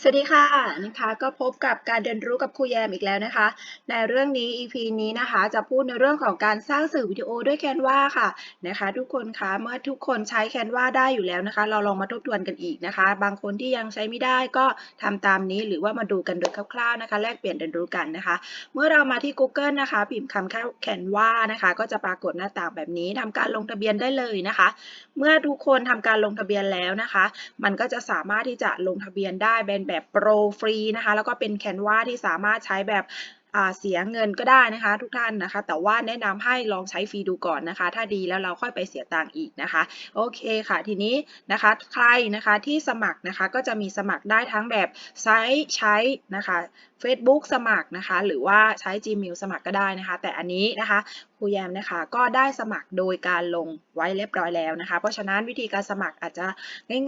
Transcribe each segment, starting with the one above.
สวัสดีค่ะนะคะก็พบกับการเรียนรู้กับครูแยมอีกแล้วนะคะ ในเรื่องนี้ EP นี้นะคะจะพูดในเรื่องของการสร้างสื่อวิดีโอด้วยแคนวาค่ะนะคะทุกคนคะเมื่อทุกคนใช้แคนวาได้อยู่แล้วนะคะ เราลองมาทบทวนกันอีกนะคะ บางคนที่ยังใช้ไม่ได้ก็ทำตามนี้หรือว่ามาดูกันโดยคร่าวๆนะคะ แลกเปลี่ยนเรียนรู้กันนะคะ เมื่อเรามาที่ Google นะคะ พิมพ์คำแคนวานะคะ ก็จะปรากฏหน้าต่างแบบนี้ทำการลงทะเบียนได้เลยนะคะ เมื่อทุกคนทำการลงทะเบียนแล้วนะคะ มันก็จะสามารถที่จะลงทะเบียนได้เป็นแบบโปรฟรีนะคะ แล้วก็เป็นแคนวาที่สามารถใช้แบบเสียเงินก็ได้นะคะ ทุกท่านนะคะ แต่ว่าแนะนำให้ลองใช้ฟรีดูก่อนนะคะ ถ้าดีแล้วเราค่อยไปเสียตังค์อีกนะคะ โอเคค่ะ ทีนี้นะคะใครนะคะที่สมัครนะคะก็จะมีสมัครได้ทั้งแบบใช้ใช้นะคะ Facebook สมัครนะคะ หรือว่าใช้ Gmail สมัครก็ได้นะคะ แต่อันนี้นะคะครูแยมนะคะก็ได้สมัครโดยการลงไว้เรียบร้อยแล้วนะคะ เพราะฉะนั้นวิธีการสมัครอาจจะ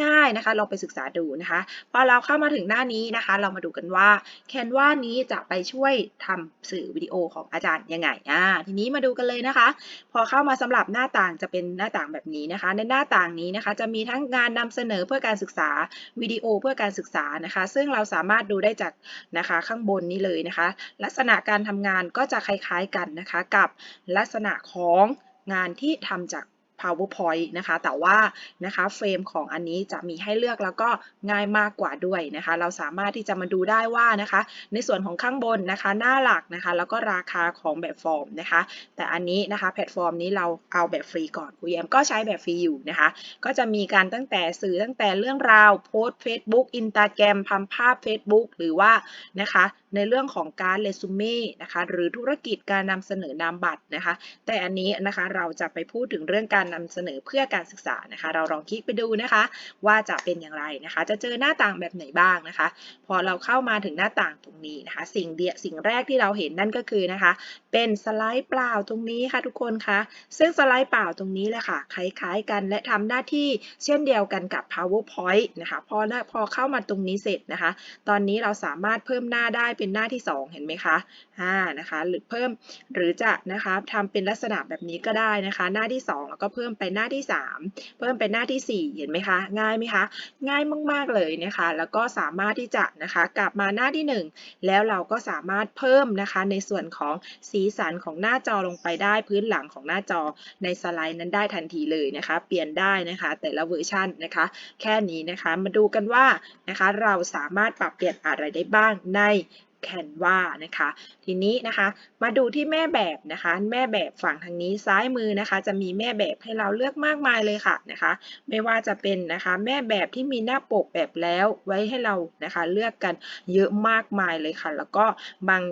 ง่ายๆนะคะลองไปศึกษาดูนะคะพอเราเข้ามาถึงหน้านี้นะคะ เรามาดูกันว่าแคนวานี้จะไปช่วยทำสื่อวิดีโอของอาจารย์ยังไงอ่าทีนี้มาดูกันเลยนะคะ พอเข้ามาสำหรับหน้าต่างจะเป็นหน้าต่างแบบนี้นะคะ ในหน้าต่างนี้นะคะ จะมีทั้งงานนำเสนอเพื่อการศึกษาวิดีโอเพื่อการศึกษานะคะ ซึ่งเราสามารถดูได้จากนะคะข้างบนนี้เลยนะคะ ลักษณะการทำงานก็จะคล้ายๆกันนะคะกับลักษณะของงานที่ทำจาก PowerPoint นะคะ แต่ว่านะคะเฟรมของอันนี้จะมีให้เลือกแล้วก็ง่ายมากกว่าด้วยนะคะ เราสามารถที่จะมาดูได้ว่านะคะ ในส่วนของข้างบนนะคะ หน้าหลักนะคะ แล้วก็ราคาของแบบฟอร์มนะคะ แต่อันนี้นะคะแพลตฟอร์มนี้เราเอาแบบฟรีก่อนครูแยมก็ใช้แบบฟรีอยู่นะคะ ก็จะมีการตั้งแต่สื่อตั้งแต่เรื่องราวโพสต์ Facebook Instagram ทำภาพ Facebook หรือว่านะคะในเรื่องของการเรซูเม่นะคะหรือธุรกิจการนำเสนอนามบัตรนะคะ แต่อันนี้นะคะเราจะไปพูดถึงเรื่องการนำเสนอเพื่อการศึกษานะคะ เราลองคลิกไปดูนะคะ ว่าจะเป็นอย่างไรนะคะ จะเจอหน้าต่างแบบไหนบ้างนะคะ พอเราเข้ามาถึงหน้าต่างตรงนี้นะคะ สิ่งเดียสิ่งแรกที่เราเห็นนั่นก็คือนะคะ เป็นสไลด์เปล่าตรงนี้ค่ะทุกคนคะซึ่งสไลด์เปล่าตรงนี้แหละค่ะคล้ายๆกันและทำหน้าที่เช่นเดียวกันกับ powerpoint นะคะพอพอเข้ามาตรงนี้เสร็จนะคะ ตอนนี้เราสามารถเพิ่มหน้าได้เป็นหน้าที่ 2 เห็นไหมคะอ่านะคะ หรือเพิ่มหรือจะนะคะทำเป็นลักษณะแบบนี้ก็ได้นะคะ หน้าที่ 2 แล้วก็เพิ่มไปหน้าที่ 3 เพิ่มเป็นหน้าที่ 4 เห็นไหมคะ ง่ายไหมคะ ง่ายมาก ๆ เลยนะคะ แล้วก็สามารถที่จะนะคะ กลับมาหน้าที่ 1 แล้วเราก็สามารถเพิ่มนะคะ ในส่วนของสีสันของหน้าจอลงไปได้พื้นหลังของหน้าจอในสไลด์นั้นได้ทันทีเลยนะคะ เปลี่ยนได้นะคะ แต่ละเวอร์ชันนะคะ แค่นี้นะคะ มาดูกันว่านะคะ เราสามารถปรับเปลี่ยนอะไรได้บ้างใน Canva นะคะ ทีนี้นะคะมาดูที่แม่แบบนะคะ แม่แบบฝั่งทางนี้ซ้ายมือนะคะ จะมีแม่แบบให้เราเลือกมากมายเลยค่ะนะคะ ไม่ว่าจะเป็นนะคะแม่แบบที่มีหน้าปกแบบแล้วไว้ให้เรานะคะ เลือกกันเยอะมากมายเลยค่ะ แล้วก็บาง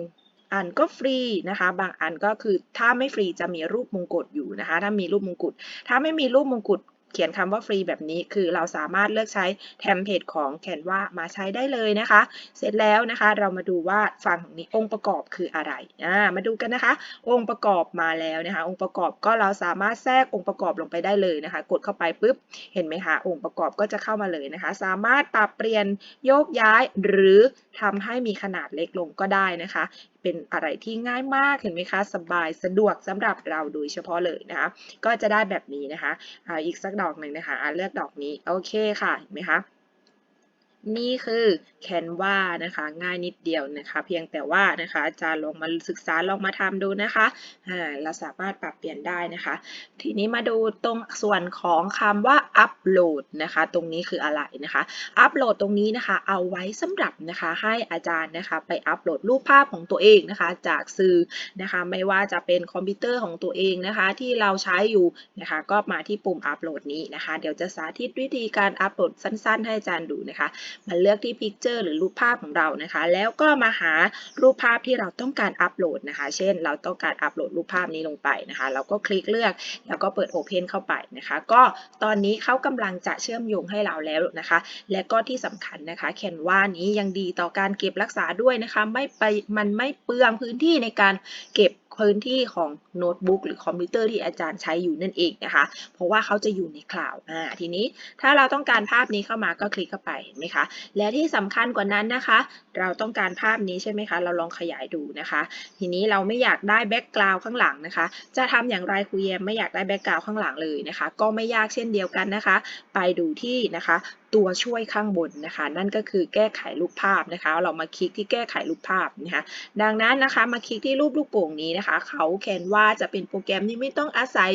อันก็ฟรีนะคะ บางอันก็คือถ้าไม่ฟรีจะมีรูปมงกุฎอยู่นะคะ ถ้ามีรูปมงกุฎถ้าไม่มีรูปมงกุฎ เขียนคำว่าฟรีแบบนี้ คือเราสามารถเลือกใช้เทมเพลตของ Canva มาใช้ได้เลยนะคะ เสร็จแล้วนะคะเรามาดูว่าฝั่งนี้องค์ประกอบคืออะไรอ่ามาดูกันนะคะ องค์ประกอบมาแล้วนะคะ องค์ประกอบก็เราสามารถแทรกองค์ประกอบลงไปได้เลยนะคะ กดเข้าไปปุ๊บเห็นไหมคะองค์ประกอบก็จะเข้ามาเลยนะคะ สามารถปรับเปลี่ยนโยกย้ายหรือทำให้มีขนาดเล็กลงก็ได้นะคะ เป็นอะไรที่ง่ายมากเห็นไหมคะสบายสะดวกสำหรับเราโดยเฉพาะเลยนะคะ ก็จะได้แบบนี้นะคะอ,อีกสักดอกหนึ่งนะคะเลือกดอกนี้โอเคค่ะเห็นไหมคะ นี่คือ Canva นะคะ ง่ายนิดเดียวนะคะ เพียงแต่ว่านะคะอาจารย์ลองมาศึกษาลองมาทำดูนะคะอ่าเราสามารถปรับเปลี่ยนได้นะคะ ทีนี้มาดูตรงส่วนของคำว่าอัปโหลดนะคะ ตรงนี้คืออะไรนะคะ อัปโหลดตรงนี้นะคะ เอาไว้สำหรับนะคะให้อาจารย์นะคะ ไปอัปโหลดรูปภาพของตัวเองนะคะ จากสื่อนะคะ ไม่ว่าจะเป็นคอมพิวเตอร์ของตัวเองนะคะ ที่เราใช้อยู่นะคะ ก็มาที่ปุ่มอัปโหลดนี้นะคะ เดี๋ยวจะสาธิตวิธีการอัปโหลดสั้น ๆ ให้อาจารย์ดูนะคะมาเลือกที่ Picture หรือรูปภาพของเรานะคะ แล้วก็มาหารูปภาพที่เราต้องการอัปโหลดนะคะ เช่น เราต้องการอัปโหลดรูปภาพนี้ลงไปนะคะ เราก็คลิกเลือก แล้วก็เปิด Open เข้าไปนะคะ ก็ตอนนี้เขากำลังจะเชื่อมโยงให้เราแล้วนะคะ และก็ที่สำคัญนะคะแคนวานี้ยังดีต่อการเก็บรักษาด้วยนะคะ ไม่ไปมันไม่เปลืองพื้นที่ในการเก็บ พื้นที่ของโน้ตบุ๊กหรือคอมพิวเตอร์ที่อาจารย์ใช้อยู่นั่นเองนะคะ เพราะว่าเขาจะอยู่ในคลาวด์อ่าทีนี้ถ้าเราต้องการภาพนี้เข้ามาก็คลิกเข้าไปเห็นไหมคะ และที่สำคัญกว่านั้นนะคะ เราต้องการภาพนี้ใช่ไหมคะ เราลองขยายดูนะคะ ทีนี้เราไม่อยากได้แบ็กกราวด์ข้างหลังนะคะ จะทำอย่างไรครูแยมไม่อยากได้แบ็กกราวด์ข้างหลังเลยนะคะ ก็ไม่ยากเช่นเดียวกันนะคะ ไปดูที่นะคะตัวช่วยข้างบนนะคะ นั่นก็คือแก้ไขรูปภาพนะคะ เรามาคลิกที่แก้ไขรูปภาพนะคะ ดังนั้นนะคะมาคลิกที่รูปลูกโป่งนี้นะคะเขาแคนว่าจะเป็นโปรแกรมที่ไม่ต้องอาศัย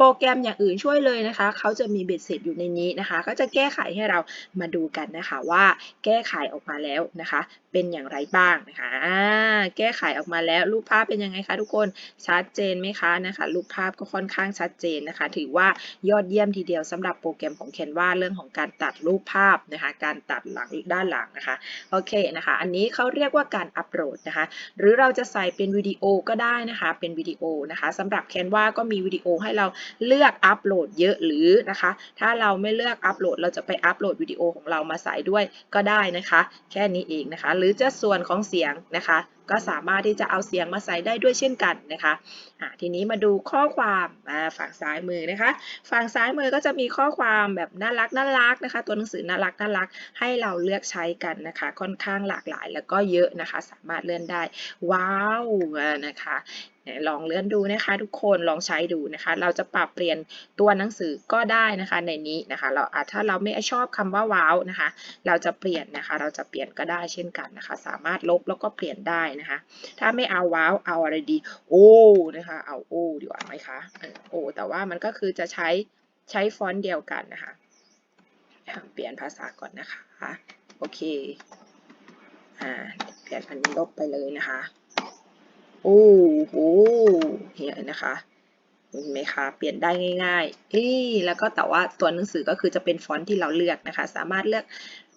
โปรแกรมอย่างอื่นช่วยเลยนะคะ เขาจะมีเบ็ดเสร็จอยู่ในนี้นะคะ ก็จะแก้ไขให้เรามาดูกันนะคะว่าแก้ไขออกมาแล้วนะคะ เป็นอย่างไรบ้างนะคะแก้ไขออกมาแล้วรูปภาพเป็นยังไงคะทุกคนชัดเจนไหมคะนะคะรูปภาพก็ค่อนข้างชัดเจนนะคะ ถือว่ายอดเยี่ยมทีเดียวสำหรับโปรแกรมของ Canva เรื่องของการตัดรูปภาพนะคะ การตัดหลังด้านหลังนะคะโอเคนะคะ อันนี้เขาเรียกว่าการอัปโหลดนะคะ หรือเราจะใส่เป็นวิดีโอก็ได้นะคะ เป็นวิดีโอนะคะสำหรับ Canva ก็มีวิดีโอให้เราเลือกอัปโหลดเยอะหรือนะคะ ถ้าเราไม่เลือกอัปโหลด เราจะไปอัปโหลดวิดีโอของเรามาใส่ด้วยก็ได้นะคะ แค่นี้เองนะคะ หรือจะส่วนของเสียงนะคะ ก็สามารถที่จะเอาเสียงมาใส่ได้ด้วยเช่นกันนะคะอ่าทีนี้มาดูข้อความฝั่งซ้ายมือนะคะ ฝั่งซ้ายมือก็จะมีข้อความแบบน่ารักน่ารักนะคะ ตัวหนังสือน่ารักน่ารักให้เราเลือกใช้กันนะคะ ค่อนข้างหลากหลายแล้วก็เยอะนะคะ สามารถเลื่อนได้ ว้าวนะคะ ลองเลื่อนดูนะคะ ทุกคนลองใช้ดูนะคะ เราจะปรับเปลี่ยนตัวหนังสือก็ได้นะคะในนี้นะคะ เราอาจถ้าเราไม่ชอบคำว่าว้าวนะคะ เราจะเปลี่ยนนะคะ เราจะเปลี่ยนก็ได้เช่นกันนะคะ สามารถลบแล้วก็เปลี่ยนได้นะคะ ถ้าไม่เอาว้าวเอาอะไรดีโอ้นะคะ เอาโอ้ดีกว่าไหมคะโอ้แต่ว่ามันก็คือจะใช้ใช้ฟอนต์เดียวกันนะคะเปลี่ยนภาษาก่อนนะคะ โอเค อ่า เปลี่ยนอันนี้ลบไปเลยนะคะ โอ้โหเห็นนะคะเห็นไหมคะเปลี่ยนได้ง่ายๆอีแล้วก็แต่ว่าตัวหนังสือก็คือจะเป็นฟอนต์ที่เราเลือกนะคะ สามารถเลือก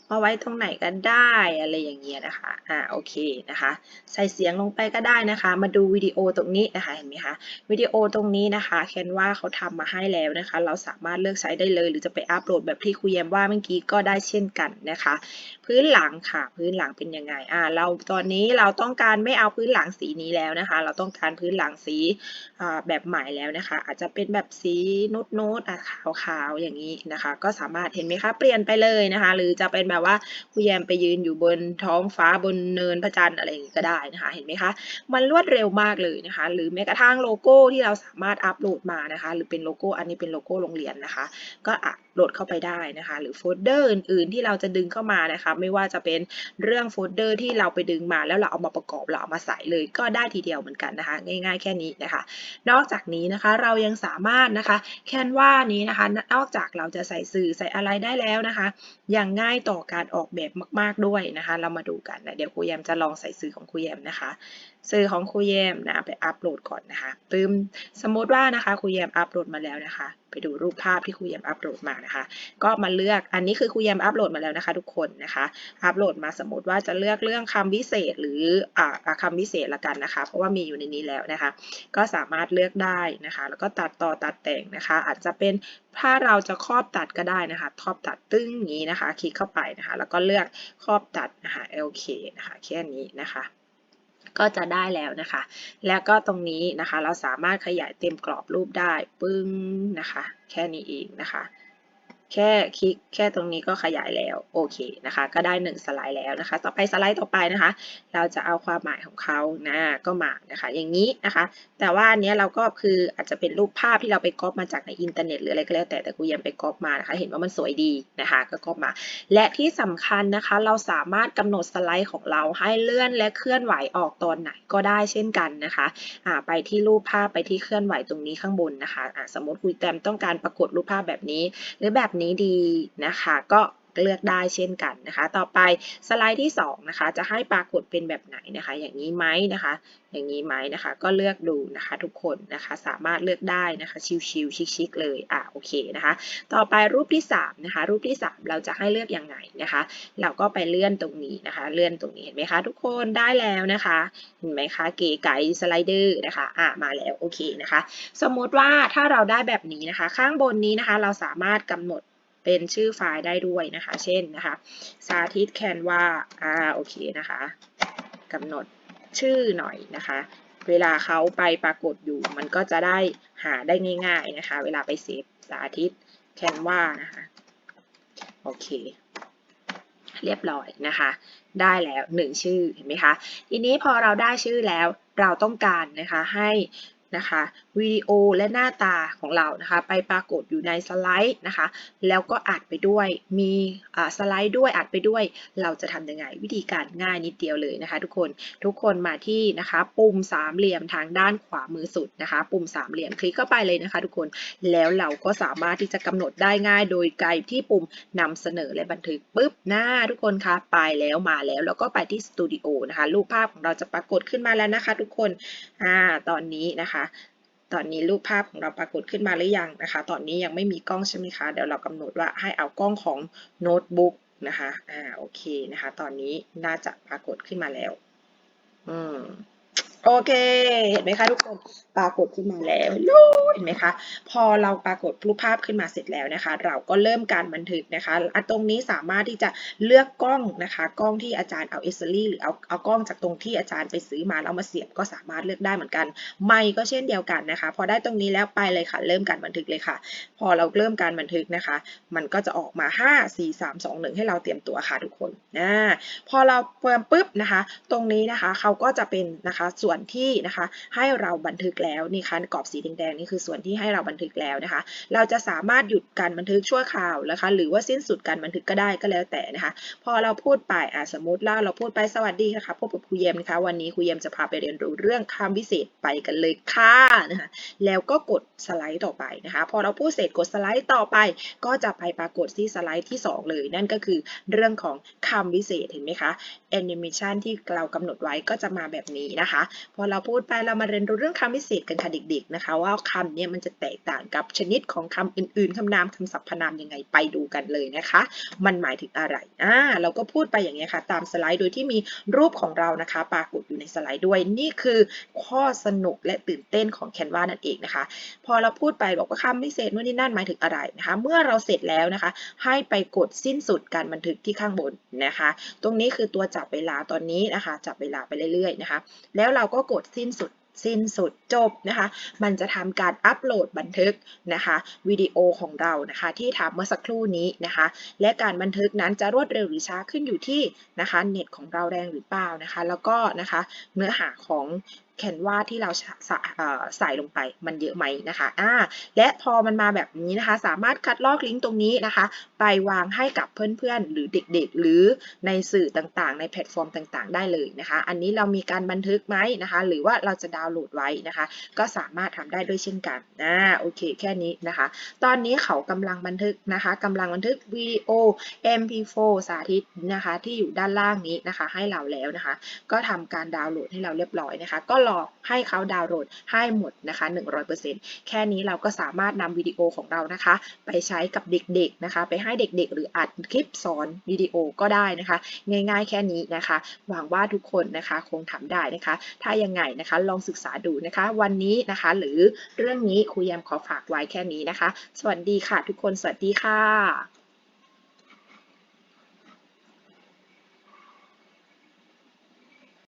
มาไว้ตรงไหนก็ได้อะไรอย่างเงี้ยนะคะ อ่า โอเคนะคะ ใส่เสียงลงไปก็ได้นะคะ มาดูวิดีโอตรงนี้นะคะ เห็นไหมคะ วิดีโอตรงนี้นะคะ แคนว่าเขาทำมาให้แล้วนะคะ เราสามารถเลือกใช้ได้เลย หรือจะไปอัปโหลดแบบที่ครูแยมว่าเมื่อกี้ก็ได้เช่นกันนะคะ พื้นหลังค่ะ พื้นหลังเป็นยังไงอ่าเราตอนนี้เราต้องการไม่เอาพื้นหลังสีนี้แล้วนะคะ เราต้องการพื้นหลังสีอ่าแบบใหม่แล้วนะคะ อาจจะเป็นแบบสีนุดนุดอะขาวๆอย่างนี้นะคะ ก็สามารถเห็นไหมคะเปลี่ยนไปเลยนะคะ หรือจะเป็นแบบว่าครูแยมไปยืนอยู่บนท้องฟ้าบนเนินพระจันทร์อะไรอย่างนี้ก็ได้นะคะ เห็นไหมคะมันรวดเร็วมากเลยนะคะ หรือแม้กระทั่งโลโก้ที่เราสามารถอัปโหลดมานะคะ หรือเป็นโลโก้อันนี้เป็นโลโก้โรงเรียนนะคะ ก็อัปโหลดเข้าไปได้นะคะ หรือโฟลเดอร์อื่นๆ ที่เราจะดึงเข้ามานะคะ ไม่ว่าจะเป็นเรื่องโฟลเดอร์ที่เราไปดึงมาแล้วเราเอามาประกอบเราเอามาใส่เลยก็ได้ทีเดียวเหมือนกันนะคะ ง่ายๆแค่นี้นะคะ นอกจากนี้นะคะเรายังสามารถนะคะแคนว่านี้นะคะ นอกจากเราจะใส่สื่อใส่อะไรได้แล้วนะคะยังง่ายต่อการออกแบบมาก ๆด้วยนะคะ เรามาดูกันนะเดี๋ยวครูแยมจะลองใส่สื่อของครูแยมนะคะ สื่อของครูแยมนะไปอัปโหลดก่อนนะคะปึ้มสมมติว่านะคะครูแยมอัปโหลดมาแล้วนะคะ ไปดูรูปภาพที่ครูแยมอัปโหลดมานะคะ ก็มาเลือกอันนี้คือครูแยมอัปโหลดมาแล้วนะคะทุกคนนะคะอัปโหลดมาสมมติว่าจะเลือกเรื่องคำวิเศษหรืออ่าคำวิเศษละกันนะคะ เพราะว่ามีอยู่ในนี้แล้วนะคะ ก็สามารถเลือกได้นะคะ แล้วก็ตัดต่อตัดแต่งนะคะ อาจจะเป็นถ้าเราจะครอบตัดก็ได้นะคะครอบตัดตึ้งอย่างนี้นะคะ คลิกเข้าไปนะคะ แล้วก็เลือกครอบตัดนะคะโอเคนะคะแค่นี้นะคะ ก็จะได้แล้วนะคะ แล้วก็ตรงนี้นะคะเราสามารถขยายเต็มกรอบรูปได้ปึ้งนะคะ แค่นี้เองนะคะ แค่คลิกแค่ตรงนี้ก็ขยายแล้วโอเคนะคะ ก็ได้ 1 สไลด์แล้วนะคะ ต่อไปสไลด์ต่อไปนะคะ เราจะเอาความหมายของเขานะก็มานะคะ อย่างนี้นะคะ แต่ว่าอันนี้เราก็คืออาจจะเป็นรูปภาพที่เราไปก๊อปมาจากในอินเทอร์เน็ตหรืออะไรก็แล้วแต่แต่กูยังไปก๊อปมานะคะ เห็นว่ามันสวยดีนะคะ ก็ก๊อปมา และที่สำคัญนะคะ เราสามารถกำหนดสไลด์ของเราให้เลื่อนและเคลื่อนไหวออกตอนไหนก็ได้เช่นกันนะคะอ่าไปที่รูปภาพไปที่เคลื่อนไหวตรงนี้ข้างบนนะคะอ่าสมมติคุยแตมต้องการปรากฏรูปภาพแบบนี้หรือแบบนี้ดีนะคะ ก็เลือกได้เช่นกันนะคะ ต่อไปสไลด์ที่2นะคะ จะให้ปรากฏเป็นแบบไหนนะคะ อย่างนี้ไหมนะคะ อย่างนี้ไหมนะคะ ก็เลือกดูนะคะทุกคนนะคะ สามารถเลือกได้นะคะ ชิวๆชิคๆเลยอะโอเคนะคะ ต่อไปรูปที่3นะคะ รูปที่ 3 เราจะให้เลือกอยังไงนะคะ เราก็ไปเลื่อนตรงนี้นะคะ เลื่อนตรงนี้เห็นไหมคะ ทุกคนได้แล้วนะคะ เห็นไหมคะ เก๋ไก๋สไลเดอร์นะคะ อะมาแล้วโอเคนะคะ สมมติว่าถ้าเราได้แบบนี้นะคะ ข้างบนนี้นะคะ เราสามารถกำหนด เป็นชื่อไฟล์ได้ด้วยนะคะ เช่นนะคะ สาธิตแคนวาอ่าโอเคนะคะกำหนดชื่อหน่อยนะคะ เวลาเขาไปปรากฏอยู่ มันก็จะได้หาได้ง่ายๆนะคะ เวลาไปเซฟสาธิตแคนวานะคะ โอเค เรียบร้อยนะคะ ได้แล้วหนึ่งชื่อเห็นไหมคะ ทีนี้พอเราได้ชื่อแล้วเราต้องการนะคะให้ นะคะวิดีโอและหน้าตาของเรานะคะ ไปปรากฏอยู่ในสไลด์นะคะ แล้วก็อัดไปด้วยมีสไลด์ด้วยอัดไปด้วย เราจะทำยังไงวิธีการง่ายนิดเดียวเลยนะคะ ทุกคนทุกคนมาที่นะคะ ปุ่มสามเหลี่ยมทางด้านขวามือสุดนะคะ ปุ่มสามเหลี่ยมคลิกเข้าไปเลยนะคะ ทุกคนแล้วเราก็สามารถที่จะกำหนดได้ง่าย โดยไกลที่ปุ่มนำเสนอและบันทึกปุ๊บหน้าทุกคนคะไปแล้วมาแล้วแล้วก็ไปที่สตูดิโอนะคะรูปภาพของเราจะปรากฏขึ้นมาแล้วนะคะ ทุกคนอ่าตอนนี้นะคะตอนนี้รูปภาพของเราปรากฏขึ้นมาหรือยังนะคะ ตอนนี้ยังไม่มีกล้องใช่ไหมคะ เดี๋ยวเรากำหนดว่าให้เอากล้องของโน้ตบุ๊กนะคะ อ่า โอเคนะคะ ตอนนี้น่าจะปรากฏขึ้นมาแล้ว อืม โอเค เห็นไหมคะทุกคน ปรากฏขึ้นมาแล้วเห็นไหมคะ พอเราปรากฏรูปภาพขึ้นมาเสร็จแล้วนะคะ เราก็เริ่มการบันทึกนะคะตรงนี้สามารถที่จะเลือกกล้องนะคะ กล้องที่อาจารย์เอาเอสเซอรี่หรือเอาเอากล้องจากตรงที่อาจารย์ไปซื้อมาแล้วเอามาเสียบก็สามารถเลือกได้เหมือนกัน ไมค์ก็เช่นเดียวกันนะคะ พอได้ตรงนี้แล้วไปเลยค่ะ เริ่มการบันทึกเลยค่ะ พอเราเริ่มการบันทึกนะคะ มันก็จะออกมา 5 4 3 2 1 ให้เราเตรียมตัวค่ะทุกคนนะพอเราเปิดปุ๊บนะคะ ตรงนี้นะคะเขาก็จะเป็นนะคะส่วนนที่นะคะให้เราบันทึกแล้วนี่ค่ะกรอบสีแดงๆนี่คือส่วนที่ให้เราบันทึกแล้วนะคะ เราจะสามารถหยุดการบันทึกชั่วคราวนะคะ หรือว่าสิ้นสุดการบันทึกก็ได้ก็แล้วแต่นะคะ พอเราพูดไปอะสมมติว่าเราพูดไปสวัสดีนะคะพบกับครูเยมนะคะ วันนี้ครูเยมจะพาไปเรียนรู้เรื่องคำวิเศษไปกันเลยค่ะนะคะแล้วก็กดสไลด์ต่อไปนะคะ พอเราพูดเสร็จกดสไลด์ต่อไป ก็จะไปปรากฏที่สไลด์ที่ 2 เลย นั่นก็คือเรื่องของคำวิเศษเห็นไหมคะแอนิเมชันที่เรากำหนดไว้ก็จะมาแบบนี้นะคะพอเราพูดไปเรามาเรียนรู้เรื่องคำวิเศษกันค่ะเด็กๆนะคะ ว่าคำเนี่ยมันจะแตกต่างกับชนิดของคำอื่นๆคำนามคำสรรพนามยังไงไปดูกันเลยนะคะ มันหมายถึงอะไรอ่าเราก็พูดไปอย่างนี้ค่ะ ตามสไลด์โดยที่มีรูปของเรานะคะ ปรากฏอยู่ในสไลด์ด้วยนี่คือข้อสนุกและตื่นเต้นของแคนวานั่นเองนะคะ พอเราพูดไปบอกว่าคำพิเศษนู่นนี่นั่นหมายถึงอะไรนะคะ เมื่อเราเสร็จแล้วนะคะ ให้ไปกดสิ้นสุดการบันทึกที่ข้างบนนะคะ ตรงนี้คือตัวจับเวลาตอนนี้นะคะ จับเวลาไปเรื่อยๆนะคะ แล้วเราก็กดสิ้นสุดสิ้นสุดจบนะคะ มันจะทำการอัปโหลดบันทึกนะคะวิดีโอของเรานะคะ ที่ทำเมื่อสักครู่นี้นะคะ และการบันทึกนั้นจะรวดเร็วหรือช้าขึ้นอยู่ที่นะคะเน็ตของเราแรงหรือเปล่านะคะ แล้วก็นะคะเนื้อหาของ แคนวาที่เราใส่ใสลงไปมันเยอะไหมนะคะอ่าและพอมันมาแบบนี้นะคะ สามารถคัดลอกลิงก์ตรงนี้นะคะ ไปวางให้กับเพื่อนๆ หรือเด็กๆ หรือในสื่อต่างๆ ในแพลตฟอร์มต่างๆ ได้เลยนะคะ อันนี้เรามีการบันทึกไหมนะคะ หรือว่าเราจะดาวน์โหลดไว้นะคะ ก็สามารถทำได้ด้วยเช่นกันนะโอเคแค่นี้นะคะ ตอนนี้เขากำลังบันทึกนะคะกำลังบันทึกวิดีโอ MP4 สาธิตนะคะ ที่อยู่ด้านล่างนี้นะคะ ให้เราแล้วนะคะ ก็ทำการดาวน์โหลดให้เราเรียบร้อยนะคะ ก็รอให้เขาดาวน์โหลดให้หมดนะคะ 100%แค่นี้เราก็สามารถนำวิดีโอของเรานะคะ ไปใช้กับเด็กๆนะคะ ไปให้เด็กๆ หรืออัดคลิปสอนวิดีโอก็ได้นะคะ ง่ายๆ แค่นี้นะคะ หวังว่าทุกคนนะคะคงทำได้นะคะ ถ้ายังไงนะคะลองศึกษาดูนะคะ วันนี้นะคะ หรือเรื่องนี้ครูยมขอฝากไว้แค่นี้นะคะ สวัสดีค่ะทุกคนสวัสดีค่ะ